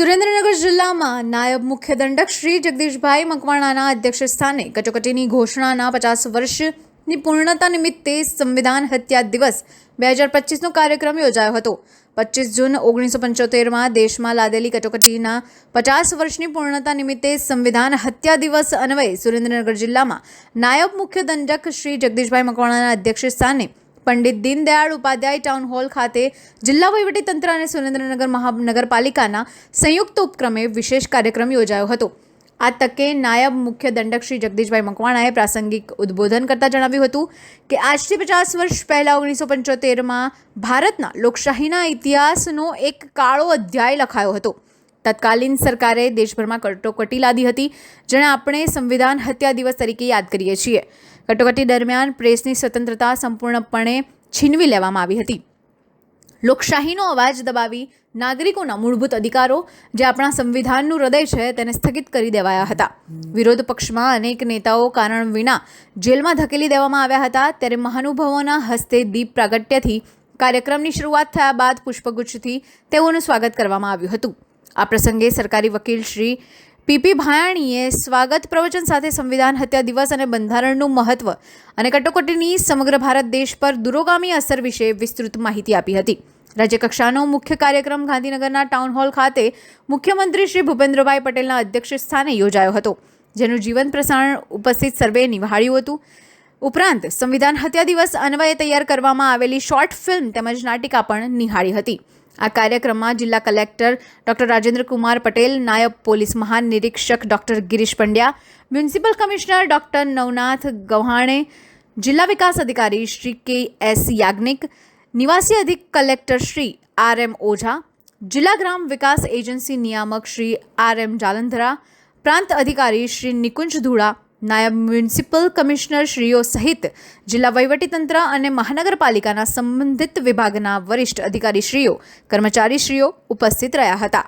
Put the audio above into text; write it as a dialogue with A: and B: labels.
A: સુરેન્દ્રનગર જિલ્લામાં નાયબ મુખ્ય દંડક શ્રી જગદીશભાઈ મકવાણાના અધ્યક્ષ સ્થાને કટોકટીની ઘોષણાના પચાસ વર્ષની પૂર્ણતા નિમિત્તે સંવિધાન હત્યા દિવસ બે હજાર પચીસનો કાર્યક્રમ યોજાયો હતો. પચીસ જૂન ઓગણીસો પંચોતેરમાં દેશમાં લાદેલી કટોકટીના પચાસ વર્ષની પૂર્ણતા નિમિત્તે સંવિધાન હત્યા દિવસ અન્વયે સુરેન્દ્રનગર જિલ્લામાં નાયબ મુખ્ય દંડક શ્રી જગદીશભાઈ મકવાણાના અધ્યક્ષ સ્થાને પંડિત દીનદયાળ ઉપાધ્યાય ટાઉન હોલ ખાતે જિલ્લા વહીવટીતંત્ર અને સુરેન્દ્રનગર મહાનગરપાલિકાના સંયુક્ત ઉપક્રમે વિશેષ કાર્યક્રમ યોજાયો હતો. આ તકે નાયબ મુખ્ય દંડક શ્રી જગદીશભાઈ મકવાણાએ પ્રાસંગિક ઉદ્બોધન કરતા જણાવ્યું હતું કે આજથી પચાસ વર્ષ પહેલાં ઓગણીસો પંચોતેરમાં ભારતના લોકશાહીના ઇતિહાસનો એક કાળો અધ્યાય લખાયો હતો. તત્કાલીન સરકારે દેશભરમાં કટોકટી લાદી હતી જેને આપણે સંવિધાન હત્યા દિવસ તરીકે યાદ કરીએ છીએ. કટોકટી દરમિયાન પ્રેસની સ્વતંત્રતા સંપૂર્ણપણે છીનવી લેવામાં આવી હતી. લોકશાહીનો અવાજ દબાવી નાગરિકોના મૂળભૂત અધિકારો, જે આપણા સંવિધાનનું હૃદય છે, તેને સ્થગિત કરી દેવાયા હતા. વિરોધ પક્ષમાં અનેક નેતાઓ કારણ વિના જેલમાં ધકેલી દેવામાં આવ્યા હતા. ત્યારે મહાનુભાવોના હસ્તે દીપ પ્રાગટ્યથી કાર્યક્રમની શરૂઆત થયા બાદ પુષ્પગુચ્છથી તેઓનું સ્વાગત કરવામાં આવ્યું હતું. આ પ્રસંગે સરકારી વકીલ શ્રી પીપી ભાયાણીએ સ્વાગત પ્રવચન સાથે સંવિધાન હત્યા દિવસ અને બંધારણનું મહત્વ અને કટોકટીની સમગ્ર ભારત દેશ પર દુરોગામી અસર વિશે વિસ્તૃત માહિતી આપી હતી. રાજ્યકક્ષાનો મુખ્ય કાર્યક્રમ ગાંધીનગરના ટાઉન હોલ ખાતે મુખ્યમંત્રી શ્રી ભૂપેન્દ્રભાઈ પટેલના અધ્યક્ષ સ્થાને યોજાયો હતો, જેનું જીવન પ્રસારણ ઉપસ્થિત સર્વે નિહાળ્યું હતું. ઉપરાંત, સંવિધાન હત્યા દિવસ અન્વયે તૈયાર કરવામાં આવેલી શોર્ટ ફિલ્મ તેમજ નાટિકા પણ નિહાળી હતી. આ કાર્યક્રમમાં જિલ્લા કલેક્ટર ડોક્ટર રાજેન્દ્ર કુમાર પટેલ, નાયબ police મહાનિરીક્ષક doctor Girish Pandya, municipal commissioner doctor Navnath Gavhane જિલ્લા વિકાસ અધિકારી શ્રી કે એસ યાજ્ઞિક, નિવાસી અધિક collector Shri R M Ojha, જિલ્લા ગ્રામ વિકાસ એજન્સી નિયામક શ્રી આર એમ જાલંધરા, પ્રાંત અધિકારી શ્રી નિકુંજ ધુડા નાયબ મ્યુનિસિપલ કમિશનર શ્રીઓ સહિત જિલ્લા વહીવટીતંત્ર અને મહાનગરપાલિકાના સંબંધિત વિભાગના વરિષ્ઠ અધિકારીશ્રીઓ, કર્મચારીશ્રીઓ ઉપસ્થિત રહ્યા હતા.